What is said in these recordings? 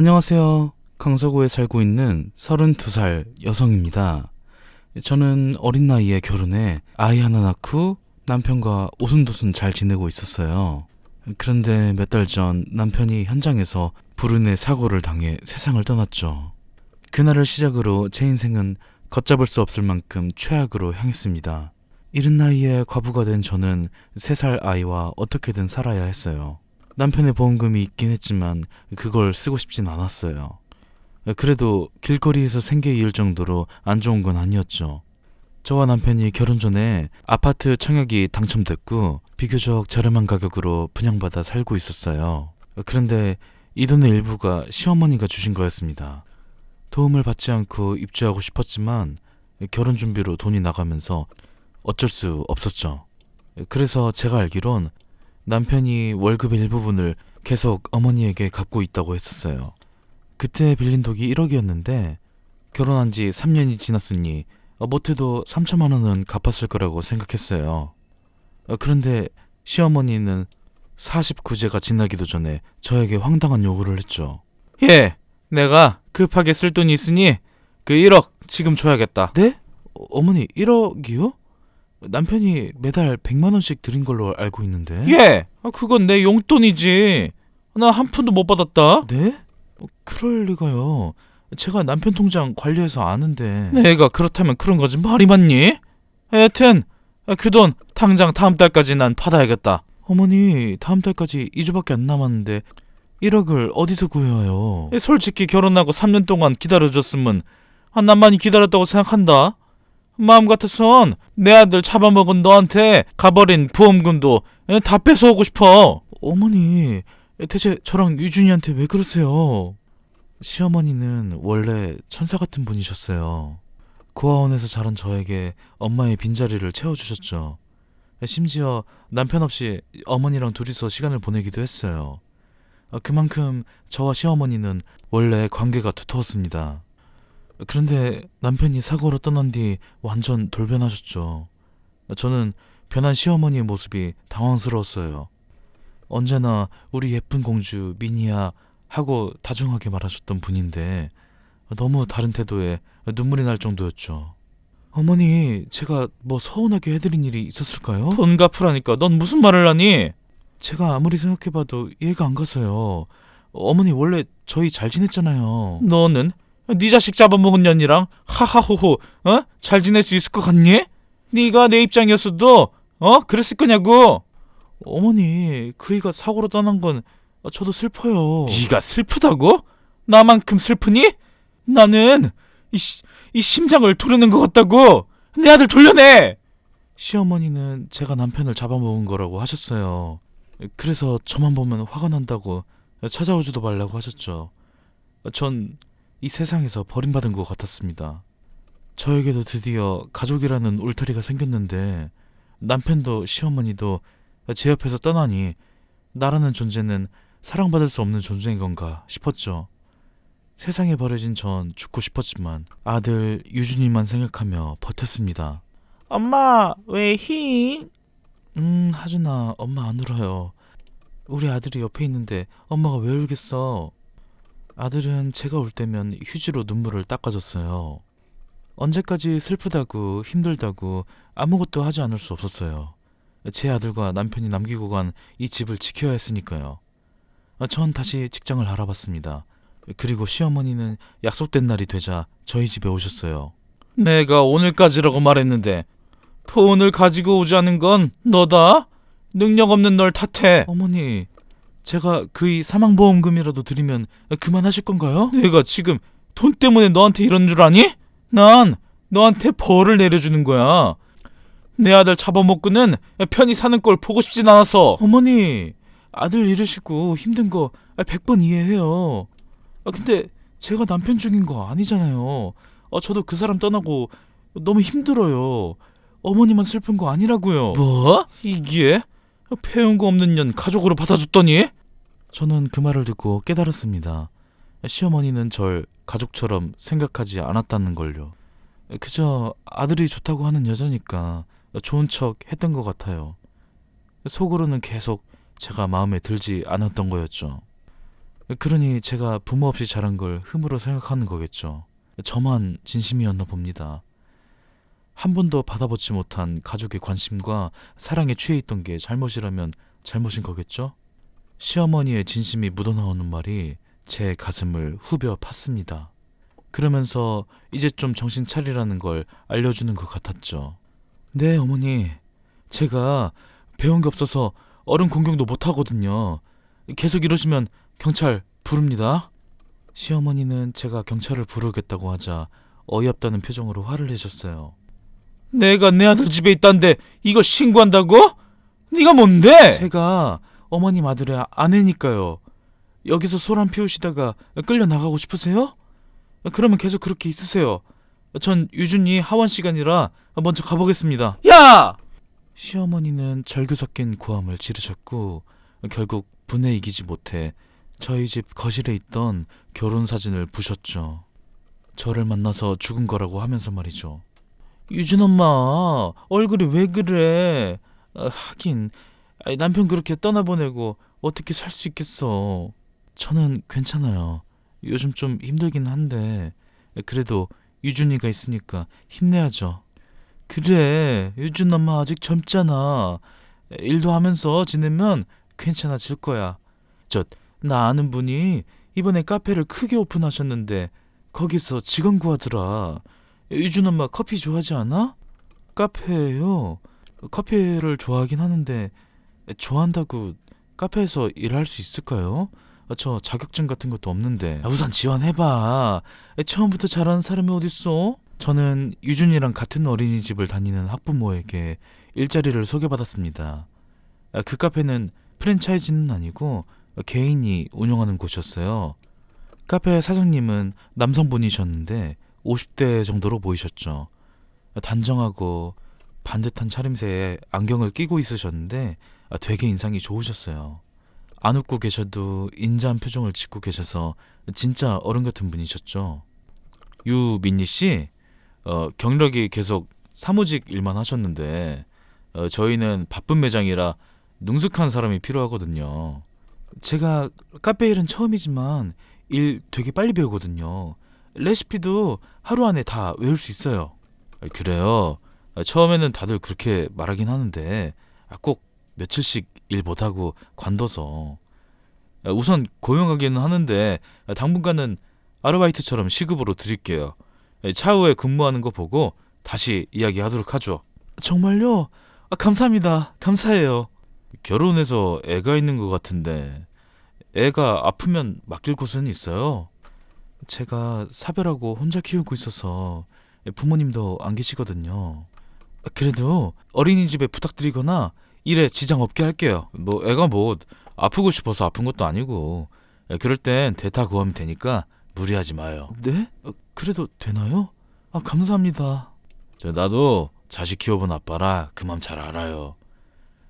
안녕하세요. 강서구에 살고 있는 32살 여성입니다. 저는 어린 나이에 결혼해 아이 하나 낳고 남편과 오순도순 잘 지내고 있었어요. 그런데 몇 달 전 남편이 현장에서 불운의 사고를 당해 세상을 떠났죠. 그날을 시작으로 제 인생은 걷잡을 수 없을 만큼 최악으로 향했습니다. 이른 나이에 과부가 된 저는 3살 아이와 어떻게든 살아야 했어요. 남편의 보험금이 있긴 했지만 그걸 쓰고 싶진 않았어요. 그래도 길거리에서 생계 잃을 정도로 안 좋은 건 아니었죠. 저와 남편이 결혼 전에 아파트 청약이 당첨됐고 비교적 저렴한 가격으로 분양받아 살고 있었어요. 그런데 이 돈의 일부가 시어머니가 주신 거였습니다. 도움을 받지 않고 입주하고 싶었지만 결혼 준비로 돈이 나가면서 어쩔 수 없었죠. 그래서 제가 알기론 남편이 월급의 일부분을 계속 어머니에게 갚고 있다고 했었어요. 그때 빌린 돈이 1억이었는데 결혼한 지 3년이 지났으니 어, 못해도 3천만 원은 갚았을 거라고 생각했어요. 어, 그런데 시어머니는 49제가 지나기도 전에 저에게 황당한 요구를 했죠. 예, 내가 급하게 쓸 돈이 있으니 그 1억 지금 줘야겠다. 네? 어, 어머니 1억이요? 남편이 매달 100만 원씩 드린 걸로 알고 있는데. 예, 아, 그건 내 용돈이지. 나 한 푼도 못 받았다. 네? 어, 그럴 리가요. 제가 남편 통장 관리해서 아는데. 내가 그렇다면 그런 거지 말이 맞니? 하여튼 그 돈 당장 다음 달까지 난 받아야겠다. 어머니 다음 달까지 2주밖에 안 남았는데 1억을 어디서 구해와요? 솔직히 결혼하고 3년 동안 기다려줬으면 아, 난 많이 기다렸다고 생각한다. 마음 같아선 내 아들 잡아먹은 너한테 가버린 부험금도 다 뺏어오고 싶어. 어머니, 대체 저랑 유준이한테 왜 그러세요? 시어머니는 원래 천사 같은 분이셨어요. 고아원에서 자란 저에게 엄마의 빈자리를 채워주셨죠. 심지어 남편 없이 어머니랑 둘이서 시간을 보내기도 했어요. 아, 그만큼 저와 시어머니는 원래 관계가 두터웠습니다. 그런데 남편이 사고로 떠난 뒤 완전 돌변하셨죠. 저는 변한 시어머니의 모습이 당황스러웠어요. 언제나 우리 예쁜 공주 미니야 하고 다정하게 말하셨던 분인데 너무 다른 태도에 눈물이 날 정도였죠. 어머니, 제가 뭐 서운하게 해드린 일이 있었을까요? 돈 갚으라니까 넌 무슨 말을 하니? 제가 아무리 생각해봐도 이해가 안 가서요. 어머니 원래 저희 잘 지냈잖아요. 너는 네 자식 잡아먹은 년이랑 하하호호 어? 잘 지낼 수 있을 것 같니? 네가 내 입장이었어도 어? 그랬을 거냐고. 어머니, 그 애가 사고로 떠난 건 저도 슬퍼요. 네가 슬프다고? 나만큼 슬프니? 나는 이, 시- 이 심장을 도려낸 것 같다고. 내 아들 돌려내. 시어머니는 제가 남편을 잡아먹은 거라고 하셨어요. 그래서 저만 보면 화가 난다고 찾아오지도 말라고 하셨죠. 전 이 세상에서 버림받은 것 같았습니다. 저에게도 드디어 가족이라는 울타리가 생겼는데 남편도 시어머니도 제 옆에서 떠나니 나라는 존재는 사랑받을 수 없는 존재인 건가 싶었죠. 세상에 버려진 전 죽고 싶었지만 아들 유준이만 생각하며 버텼습니다. 엄마 왜 히? 음 하준아 엄마 안 울어요. 우리 아들이 옆에 있는데 엄마가 왜 울겠어? 아들은 제가 울 때면 휴지로 눈물을 닦아줬어요. 언제까지 슬프다고 힘들다고 아무것도 하지 않을 수 없었어요. 제 아들과 남편이 남기고 간 이 집을 지켜야 했으니까요. 아, 전 다시 직장을 알아봤습니다. 그리고 시어머니는 약속된 날이 되자 저희 집에 오셨어요. 내가 오늘까지라고 말했는데 돈을 가지고 오자는 건 너다? 능력 없는 널 탓해. 어머니, 제가 그이 사망보험금이라도 드리면 그만하실 건가요? 내가 지금 돈 때문에 너한테 이런 줄 아니? 난 너한테 벌을 내려주는 거야. 내 아들 잡아먹고는 편히 사는 걸 보고 싶진 않아서. 어머니, 아들 잃으시고 힘든 거 100번 이해해요. 아, 근데 제가 남편 죽인 거 아니잖아요. 아, 저도 그 사람 떠나고 너무 힘들어요. 어머니만 슬픈 거 아니라고요. 뭐? 이게? 배운 거 없는 년 가족으로 받아줬더니? 저는 그 말을 듣고 깨달았습니다. 시어머니는 절 가족처럼 생각하지 않았다는 걸요. 그저 아들이 좋다고 하는 여자니까 좋은 척 했던 것 같아요. 속으로는 계속 제가 마음에 들지 않았던 거였죠. 그러니 제가 부모 없이 자란 걸 흠으로 생각하는 거겠죠. 저만 진심이었나 봅니다. 한 번도 받아보지 못한 가족의 관심과 사랑에 취해 있던 게 잘못이라면 잘못인 거겠죠? 시어머니의 진심이 묻어나오는 말이 제 가슴을 후벼 팠습니다. 그러면서 이제 좀 정신 차리라는 걸 알려주는 것 같았죠. 네, 어머니. 제가 배운 게 없어서 어른 공경도 못 하거든요. 계속 이러시면 경찰 부릅니다. 시어머니는 제가 경찰을 부르겠다고 하자 어이없다는 표정으로 화를 내셨어요. 내가 내 아들 집에 있다는데 이거 신고한다고? 네가 뭔데? 제가 어머님 아들의 아내니까요. 여기서 소란 피우시다가 끌려 나가고 싶으세요? 그러면 계속 그렇게 있으세요. 전 유준이 하원 시간이라 먼저 가보겠습니다. 야! 시어머니는 절규 섞인 고함을 지르셨고 결국 분에 이기지 못해 저희 집 거실에 있던 결혼 사진을 부셨죠. 저를 만나서 죽은 거라고 하면서 말이죠. 유준 엄마 얼굴이 왜 그래? 아, 하긴 아이, 남편 그렇게 떠나보내고 어떻게 살 수 있겠어? 저는 괜찮아요. 요즘 좀 힘들긴 한데 그래도 유준이가 있으니까 힘내야죠. 그래 유준 엄마 아직 젊잖아. 일도 하면서 지내면 괜찮아질 거야. 저 나 아는 분이 이번에 카페를 크게 오픈하셨는데 거기서 직원 구하더라. 유준 엄마 커피 좋아하지 않아? 카페요. 커피를 좋아하긴 하는데 좋아한다고 카페에서 일할 수 있을까요? 아, 저 자격증 같은 것도 없는데. 아, 우선 지원해봐. 처음부터 잘하는 사람이 어딨어? 저는 유준이랑 같은 어린이집을 다니는 학부모에게 일자리를 소개받았습니다. 아, 그 카페는 프랜차이즈는 아니고 개인이 운영하는 곳이었어요. 카페 사장님은 남성분이셨는데 50대 정도로 보이셨죠. 단정하고 반듯한 차림새에 안경을 끼고 있으셨는데 아, 되게 인상이 좋으셨어요. 안 웃고 계셔도 인자한 표정을 짓고 계셔서 진짜 어른 같은 분이셨죠. 유민니 씨, 어, 경력이 계속 사무직 일만 하셨는데 어, 저희는 바쁜 매장이라 능숙한 사람이 필요하거든요. 제가 카페 일은 처음이지만 일 되게 빨리 배우거든요. 레시피도 하루 안에 다 외울 수 있어요. 아, 그래요. 아, 처음에는 다들 그렇게 말하긴 하는데 아, 꼭 며칠씩 일 못하고 관둬서 아, 우선 고용하기는 하는데 아, 당분간은 아르바이트처럼 시급으로 드릴게요. 아, 차후에 근무하는 거 보고 다시 이야기하도록 하죠. 정말요? 아, 감사합니다. 감사해요. 결혼해서 애가 있는 것 같은데 애가 아프면 맡길 곳은 있어요. 제가 사별하고 혼자 키우고 있어서 부모님도 안 계시거든요. 그래도 어린이집에 부탁드리거나 일에 지장 없게 할게요. 뭐 애가 뭐 아프고 싶어서 아픈 것도 아니고 그럴 땐 대타 구하면 되니까 무리하지 마요. 네? 어, 그래도 되나요? 아 감사합니다. 저 나도 자식 키워본 아빠라 그 맘 잘 알아요.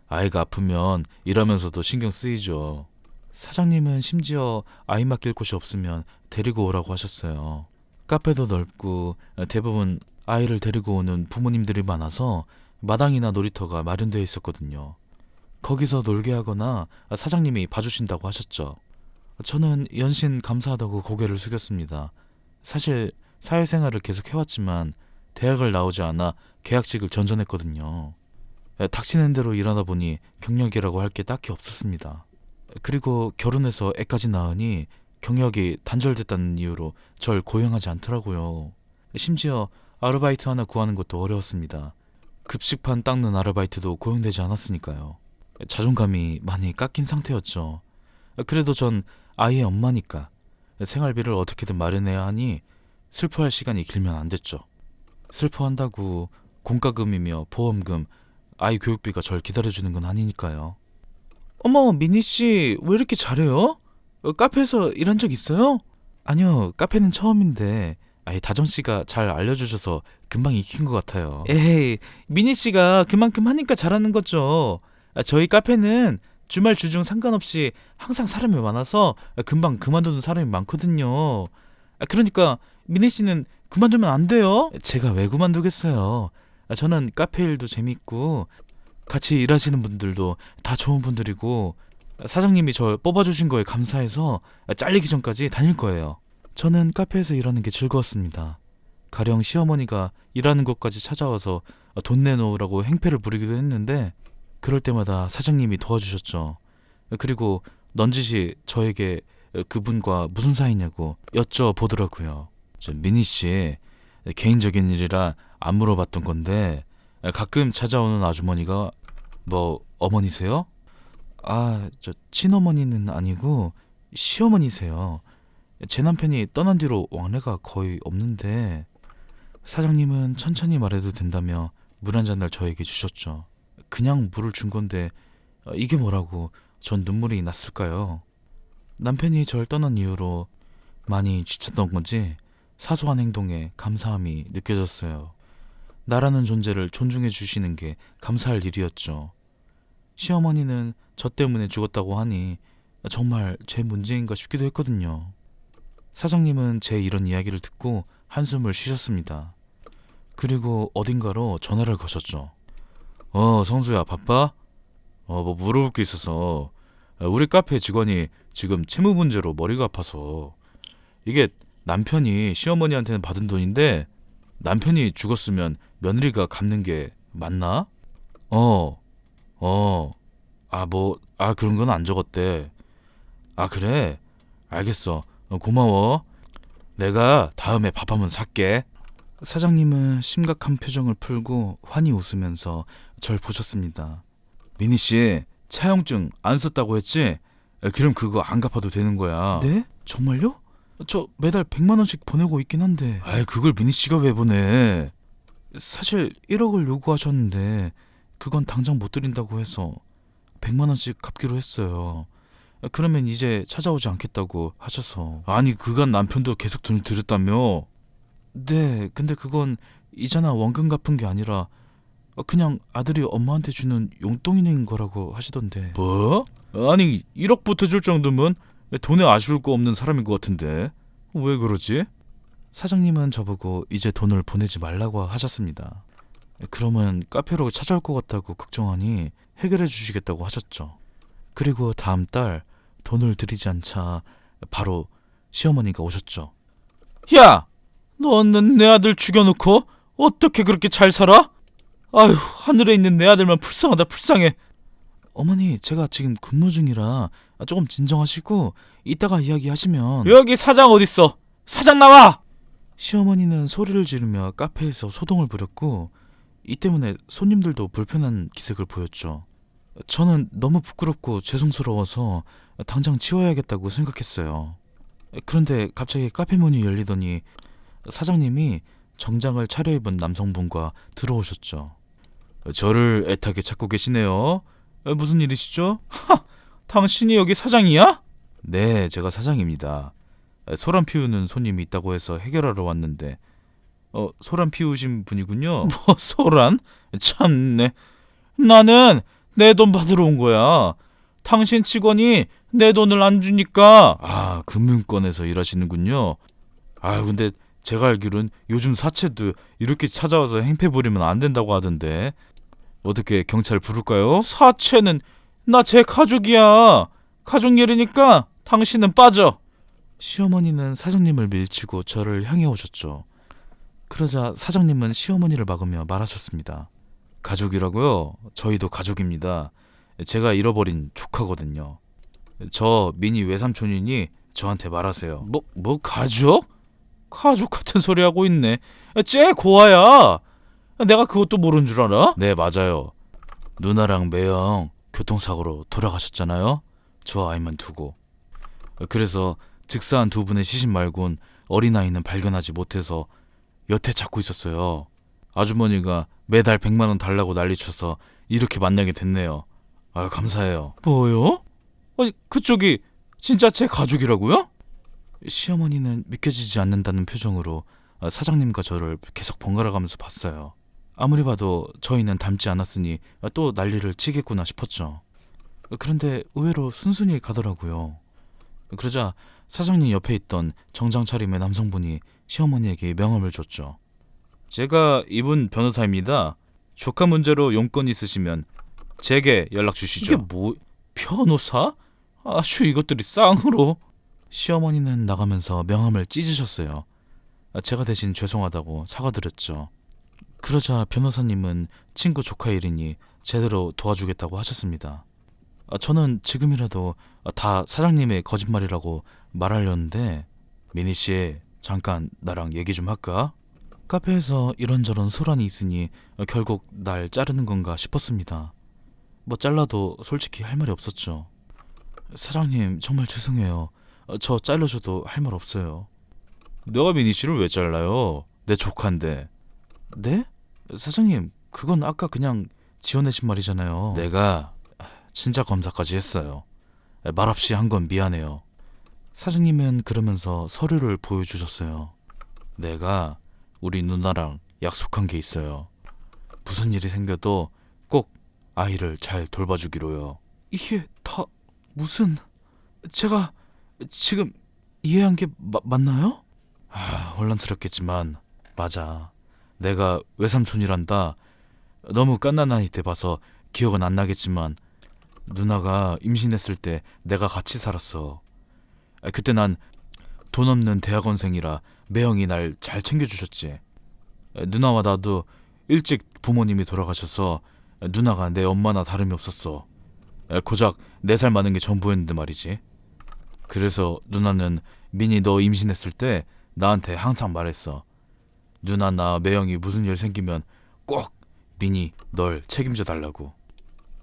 아이가 아프면 일하면서도 신경 쓰이죠. 사장님은 심지어 아이 맡길 곳이 없으면 데리고 오라고 하셨어요. 카페도 넓고 대부분 아이를 데리고 오는 부모님들이 많아서 마당이나 놀이터가 마련되어 있었거든요. 거기서 놀게 하거나 사장님이 봐주신다고 하셨죠. 저는 연신 감사하다고 고개를 숙였습니다. 사실 사회생활을 계속 해왔지만 대학을 나오지 않아 계약직을 전전했거든요. 닥치는 대로 일하다 보니 경력이라고 할 게 딱히 없었습니다. 그리고 결혼해서 애까지 낳으니 경력이 단절됐다는 이유로 절 고용하지 않더라고요. 심지어 아르바이트 하나 구하는 것도 어려웠습니다. 급식판 닦는 아르바이트도 고용되지 않았으니까요. 자존감이 많이 깎인 상태였죠. 그래도 전 아이의 엄마니까 생활비를 어떻게든 마련해야 하니 슬퍼할 시간이 길면 안 됐죠. 슬퍼한다고 공과금이며 보험금, 아이 교육비가 절 기다려주는 건 아니니까요. 어머, 미니 씨, 왜 이렇게 잘해요? 어, 카페에서 일한 적 있어요? 아니요, 카페는 처음인데 아이 다정 씨가 잘 알려주셔서 금방 익힌 것 같아요. 에이, 미니 씨가 그만큼 하니까 잘하는 거죠. 아, 저희 카페는 주말 주중 상관없이 항상 사람이 많아서 금방 그만두는 사람이 많거든요. 아, 그러니까 미니 씨는 그만두면 안 돼요. 제가 왜 그만두겠어요. 아, 저는 카페 일도 재밌고 같이 일하시는 분들도 다 좋은 분들이고 사장님이 절 뽑아주신 거에 감사해서 잘리기 전까지 다닐 거예요. 저는 카페에서 일하는 게 즐거웠습니다. 가령 시어머니가 일하는 곳까지 찾아와서 돈 내놓으라고 행패를 부리기도 했는데 그럴 때마다 사장님이 도와주셨죠. 그리고 넌지시 저에게 그분과 무슨 사이냐고 여쭤보더라고요. 저 미니 씨 개인적인 일이라 안 물어봤던 건데 가끔 찾아오는 아주머니가 뭐 어머니세요? 아, 저 친어머니는 아니고 시어머니세요. 제 남편이 떠난 뒤로 왕래가 거의 없는데 사장님은 천천히 말해도 된다며 물 한 잔을 저에게 주셨죠. 그냥 물을 준 건데 어, 이게 뭐라고 전 눈물이 났을까요? 남편이 절 떠난 이후로 많이 지쳤던 건지 사소한 행동에 감사함이 느껴졌어요. 나라는 존재를 존중해 주시는 게 감사할 일이었죠. 시어머니는 저 때문에 죽었다고 하니 정말 제 문제인가 싶기도 했거든요. 사장님은 제 이런 이야기를 듣고 한숨을 쉬셨습니다. 그리고 어딘가로 전화를 거셨죠. 어, 성수야, 바빠? 어, 뭐 물어볼 게 있어서. 우리 카페 직원이 지금 채무 문제로 머리가 아파서. 이게 남편이 시어머니한테는 받은 돈인데 남편이 죽었으면 며느리가 갚는 게 맞나? 어, 어, 아, 뭐, 아, 그런 건 안 적었대. 아, 그래? 알겠어. 어, 고마워. 내가 다음에 밥 한번 살게. 사장님은 심각한 표정을 풀고 환히 웃으면서 절 보셨습니다. 미니 씨, 차용증 안 썼다고 했지? 에, 그럼 그거 안 갚아도 되는 거야. 네? 정말요? 저 매달 100만 원씩 보내고 있긴 한데. 아이, 그걸 미니 씨가 왜 보내? 사실 1억을 요구하셨는데 그건 당장 못 드린다고 해서 100만 원씩 갚기로 했어요. 그러면 이제 찾아오지 않겠다고 하셔서. 아니, 그간 남편도 계속 돈을 드렸다며? 네, 근데 그건 이자나 원금 갚은 게 아니라 그냥 아들이 엄마한테 주는 용돈인 거라고 하시던데. 뭐? 아니, 1억 보태줄 정도면 돈에 아쉬울 거 없는 사람인 것 같은데. 왜 그러지? 사장님은 저보고 이제 돈을 보내지 말라고 하셨습니다. 그러면 카페로 찾아올 것 같다고 걱정하니 해결해 주시겠다고 하셨죠. 그리고 다음 달 돈을 드리지 않자 바로 시어머니가 오셨죠. 야! 너는 내 아들 죽여놓고 어떻게 그렇게 잘 살아? 아휴 하늘에 있는 내 아들만 불쌍하다 불쌍해. 어머니 제가 지금 근무 중이라 조금 진정하시고 이따가 이야기하시면 여기 사장 어딨어? 사장 나와! 시어머니는 소리를 지르며 카페에서 소동을 부렸고 이 때문에 손님들도 불편한 기색을 보였죠. 저는 너무 부끄럽고 죄송스러워서 당장 치워야겠다고 생각했어요. 그런데 갑자기 카페 문이 열리더니 사장님이 정장을 차려입은 남성분과 들어오셨죠. 저를 애타게 찾고 계시네요. 에, 무슨 일이시죠? 하, 당신이 여기 사장이야? 네, 제가 사장입니다. 에, 소란 피우는 손님이 있다고 해서 해결하러 왔는데, 어, 소란 피우신 분이군요. 뭐 소란? 참네. 나는 내 돈 받으러 온 거야. 당신 직원이 내 돈을 안 주니까. 아, 금융권에서 일하시는군요. 아, 근데 제가 알기론 요즘 사채도 이렇게 찾아와서 행패 부리면 안 된다고 하던데 어떻게 경찰 부를까요? 사채는 나 제 가족이야 가족 일이니까 당신은 빠져 시어머니는 사장님을 밀치고 저를 향해 오셨죠 그러자 사장님은 시어머니를 막으며 말하셨습니다 가족이라고요? 저희도 가족입니다 제가 잃어버린 조카거든요 저 미니 외삼촌이니 저한테 말하세요 뭐, 뭐 가족? 가족 같은 소리 하고 있네. 쟤 고아야. 내가 그것도 모르는 줄 알아? 네, 맞아요. 누나랑 매형 교통사고로 돌아가셨잖아요. 저 아이만 두고. 그래서 즉사한 두 분의 시신 말곤 어린아이는 발견하지 못해서 여태 찾고 있었어요. 아주머니가 매달 100만 원 달라고 난리쳐서 이렇게 만나게 됐네요. 아, 감사해요. 뭐요? 아니, 그쪽이 진짜 제 가족이라고요? 시어머니는 믿겨지지 않는다는 표정으로 어, 사장님과 저를 계속 번갈아가면서 봤어요. 아무리 봐도 저희는 닮지 않았으니 또 난리를 치겠구나 싶었죠. 그런데 의외로 순순히 가더라고요. 그러자 사장님 옆에 있던 정장 차림의 남성분이 시어머니에게 명함을 줬죠. 제가 이분 변호사입니다. 조카 문제로 용건 있으시면 제게 연락 주시죠. 이게 뭐 변호사? 아슈 이것들이 쌍으로. 시어머니는 나가면서 명함을 찢으셨어요. 아, 제가 대신 죄송하다고 사과드렸죠. 그러자 변호사님은 친구 조카 일이니 제대로 도와주겠다고 하셨습니다. 아, 저는 지금이라도 다 사장님의 거짓말이라고 말하려는데 미니 씨 잠깐 나랑 얘기 좀 할까? 카페에서 이런저런 소란이 있으니 결국 날 자르는 건가 싶었습니다. 뭐 잘라도 솔직히 할 말이 없었죠. 사장님 정말 죄송해요. 어, 저 잘라줘도 할 말 없어요. 내가 미니 씨를 왜 잘라요? 내 조카인데. 네? 사장님 그건 아까 그냥 지어내신 말이잖아요. 내가 친자 검사까지 했어요. 말 없이 한 건 미안해요. 사장님은 그러면서 서류를 보여주셨어요. 내가 우리 누나랑 약속한 게 있어요. 무슨 일이 생겨도 꼭 아이를 잘 돌봐주기로요. 이게 다 무슨 제가 지금 이해한 게 마- 맞나요? 아, 혼란스럽겠지만 맞아. 내가 외삼촌이란다. 너무 깐난 나이 때 봐서 기억은 안 나겠지만 누나가 임신했을 때 내가 같이 살았어. 아, 그때 난 돈 없는 대학원생이라 매형이 날 잘 챙겨주셨지. 아, 누나와 나도 일찍 부모님이 돌아가셔서 누나가 내 엄마나 다름이 없었어. 아, 고작 네 살 많은 게 전부였는데 말이지. 그래서 누나는 민이 너 임신했을 때 나한테 항상 말했어. 누나 나 매형이 무슨 일 생기면 꼭 민이 널 책임져 달라고.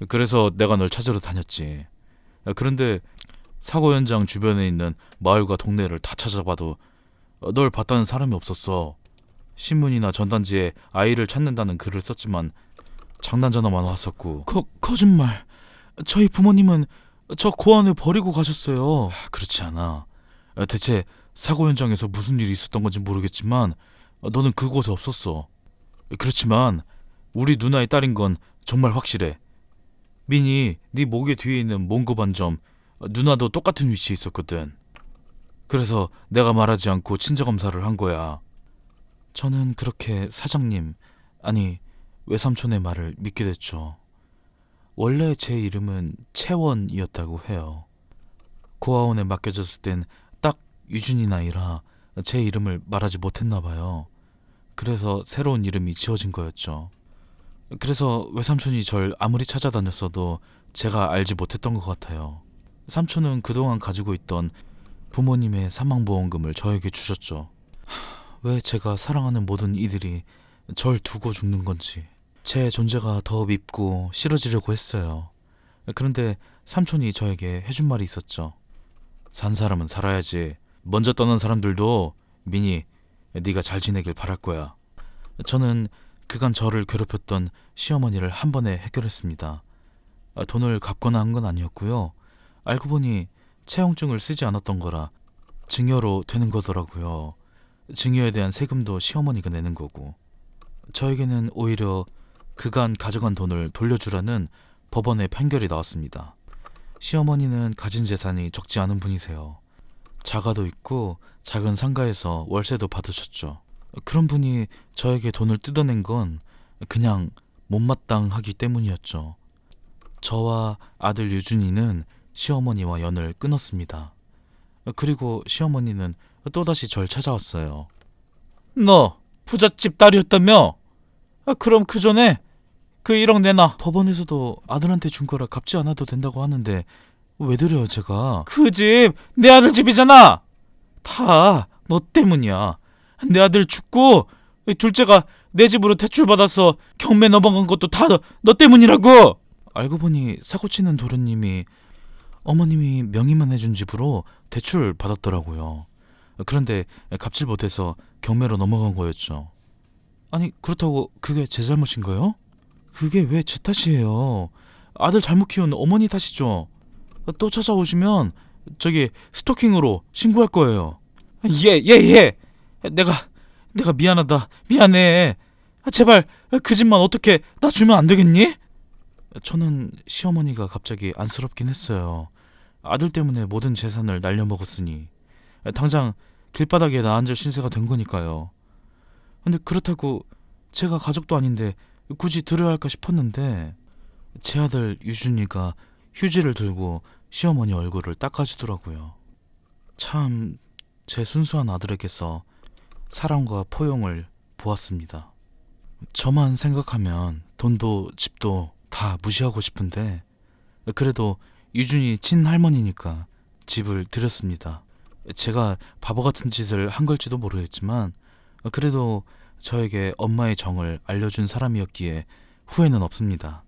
그래서 내가 널 찾으러 다녔지. 그런데 사고 현장 주변에 있는 마을과 동네를 다 찾아봐도 널 봤다는 사람이 없었어. 신문이나 전단지에 아이를 찾는다는 글을 썼지만 장난 전화만 왔었고. 거, 거짓말. 저희 부모님은 저 고안을 버리고 가셨어요. 그렇지 않아. 대체 사고 현장에서 무슨 일이 있었던 건지 모르겠지만 너는 그곳에 없었어. 그렇지만 우리 누나의 딸인 건 정말 확실해. 민이 네 목에 뒤에 있는 몽고 반점 누나도 똑같은 위치에 있었거든. 그래서 내가 말하지 않고 친자 검사를 한 거야. 저는 그렇게 사장님 아니 외삼촌의 말을 믿게 됐죠. 원래 제 이름은 채원이었다고 해요. 고아원에 맡겨졌을 땐 딱 유준이 나이라 제 이름을 말하지 못했나 봐요. 그래서 새로운 이름이 지어진 거였죠. 그래서 외삼촌이 절 아무리 찾아다녔어도 제가 알지 못했던 것 같아요. 삼촌은 그동안 가지고 있던 부모님의 사망보험금을 저에게 주셨죠. 하, 왜 제가 사랑하는 모든 이들이 절 두고 죽는 건지 제 존재가 더 밉고 싫어지려고 했어요. 그런데 삼촌이 저에게 해준 말이 있었죠. 산 사람은 살아야지. 먼저 떠난 사람들도 민이 네가 잘 지내길 바랄 거야. 저는 그간 저를 괴롭혔던 시어머니를 한 번에 해결했습니다. 아, 돈을 갚거나 한 건 아니었고요. 알고 보니 채용증을 쓰지 않았던 거라 증여로 되는 거더라고요. 증여에 대한 세금도 시어머니가 내는 거고. 저에게는 오히려 그간 가져간 돈을 돌려주라는 법원의 판결이 나왔습니다. 시어머니는 가진 재산이 적지 않은 분이세요. 자가도 있고 작은 상가에서 월세도 받으셨죠. 그런 분이 저에게 돈을 뜯어낸 건 그냥 못마땅하기 때문이었죠. 저와 아들 유준이는 시어머니와 연을 끊었습니다. 그리고 시어머니는 또다시 절 찾아왔어요. 너 부잣집 딸이었다며? 아, 그럼 그 전에 그 1억 내놔. 법원에서도 아들한테 준 거라 갚지 않아도 된다고 하는데 왜 드려요 제가? 그 집 내 아들 집이잖아. 다 너 때문이야. 내 아들 죽고 둘째가 내 집으로 대출 받아서 경매 넘어간 것도 다 너 때문이라고. 알고 보니 사고치는 도련님이 어머님이 명의만 해준 집으로 대출 받았더라고요. 그런데 갚질 못해서 경매로 넘어간 거였죠. 아니 그렇다고 그게 제 잘못인가요? 그게 왜 제 탓이에요? 아들 잘못 키운 어머니 탓이죠. 또 찾아오시면 저기 스토킹으로 신고할 거예요. 예, 예, 예. 내가 내가 미안하다. 미안해. 아, 제발 그 집만 어떻게 나 주면 안 되겠니? 저는 시어머니가 갑자기 안쓰럽긴 했어요. 아들 때문에 모든 재산을 날려먹었으니 당장 길바닥에 나 앉을 신세가 된 거니까요. 근데 그렇다고 제가 가족도 아닌데 굳이 들어야 할까 싶었는데 제 아들 유준이가 휴지를 들고 시어머니 얼굴을 닦아주더라고요. 참, 제 순수한 아들에게서 사랑과 포용을 보았습니다. 저만 생각하면 돈도 집도 다 무시하고 싶은데 그래도 유준이 친할머니니까 집을 드렸습니다. 제가 바보 같은 짓을 한 걸지도 모르겠지만 그래도 저에게 엄마의 정을 알려준 사람이었기에 후회는 없습니다.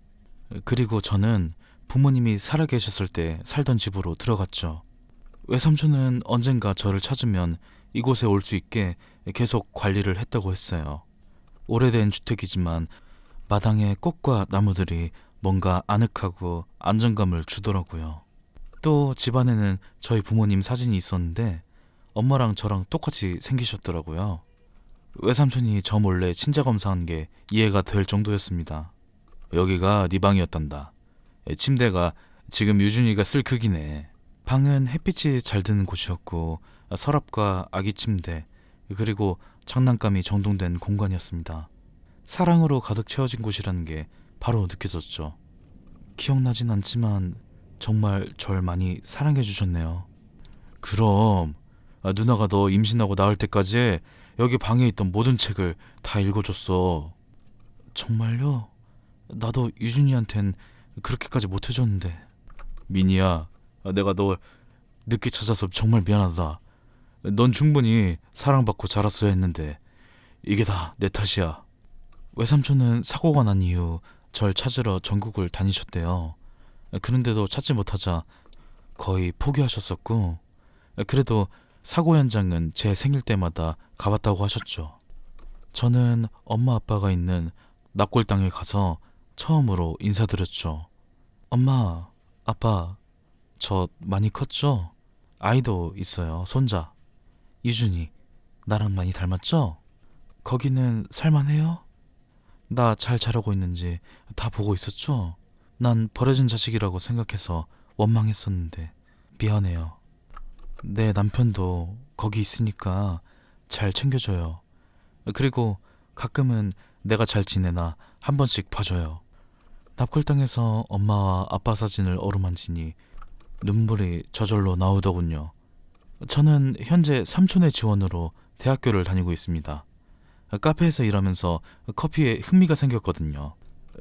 그리고 저는 부모님이 살아계셨을 때 살던 집으로 들어갔죠. 외삼촌은 언젠가 저를 찾으면 이곳에 올 수 있게 계속 관리를 했다고 했어요. 오래된 주택이지만 마당에 꽃과 나무들이 뭔가 아늑하고 안정감을 주더라고요. 또 집안에는 저희 부모님 사진이 있었는데 엄마랑 저랑 똑같이 생기셨더라고요. 외삼촌이 저 몰래 친자 검사한 게 이해가 될 정도였습니다. 여기가 네 방이었단다. 침대가 지금 유준이가 쓸 크기네. 방은 햇빛이 잘 드는 곳이었고 서랍과 아기 침대 그리고 장난감이 정돈된 공간이었습니다. 사랑으로 가득 채워진 곳이라는 게 바로 느껴졌죠. 기억나진 않지만 정말 절 많이 사랑해 주셨네요. 그럼 아, 누나가 너 임신하고 나올 때까지 여기 방에 있던 모든 책을 다 읽어줬어. 정말요? 나도 유준이한텐 그렇게까지 못해줬는데. 미니야, 아, 내가 너 늦게 찾아서 정말 미안하다. 넌 충분히 사랑받고 자랐어야 했는데 이게 다 내 탓이야. 외삼촌은 사고가 난 이후 절 찾으러 전국을 다니셨대요. 그런데도 찾지 못하자 거의 포기하셨었고 그래도 사고 현장은 제 생일 때마다 가봤다고 하셨죠. 저는 엄마 아빠가 있는 납골당에 가서 처음으로 인사드렸죠. 엄마, 아빠, 저 많이 컸죠? 아이도 있어요, 손자. 유준이, 나랑 많이 닮았죠? 거기는 살만해요? 나 잘 자라고 있는지 다 보고 있었죠? 난 버려진 자식이라고 생각해서 원망했었는데 미안해요. 내 남편도 거기 있으니까 잘 챙겨줘요. 그리고 가끔은 내가 잘 지내나 한 번씩 봐줘요. 납골당에서 엄마와 아빠 사진을 어루만지니 눈물이 저절로 나오더군요. 저는 현재 삼촌의 지원으로 대학교를 다니고 있습니다. 카페에서 일하면서 커피에 흥미가 생겼거든요.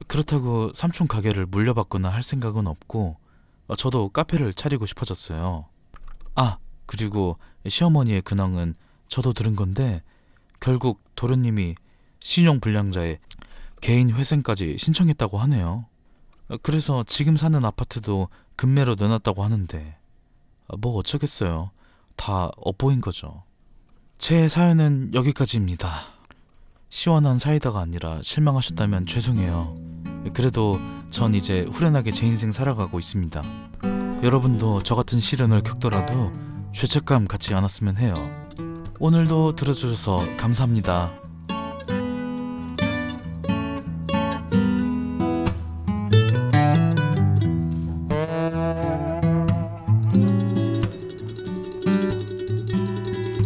그렇다고 삼촌 가게를 물려받거나 할 생각은 없고 저도 카페를 차리고 싶어졌어요. 아, 그리고 시어머니의 근황은 저도 들은 건데 결국 도련님이 신용 불량자의 개인 회생까지 신청했다고 하네요. 그래서 지금 사는 아파트도 금매로 내놨다고 하는데 뭐 어쩌겠어요. 다 엇보인 거죠. 제 사연은 여기까지입니다. 시원한 사이다가 아니라 실망하셨다면 죄송해요. 그래도 전 이제 후련하게 제 인생 살아가고 있습니다. 여러분도 저 같은 시련을 겪더라도 죄책감 갖지 않았으면 해요. 오늘도 들어주셔서 감사합니다.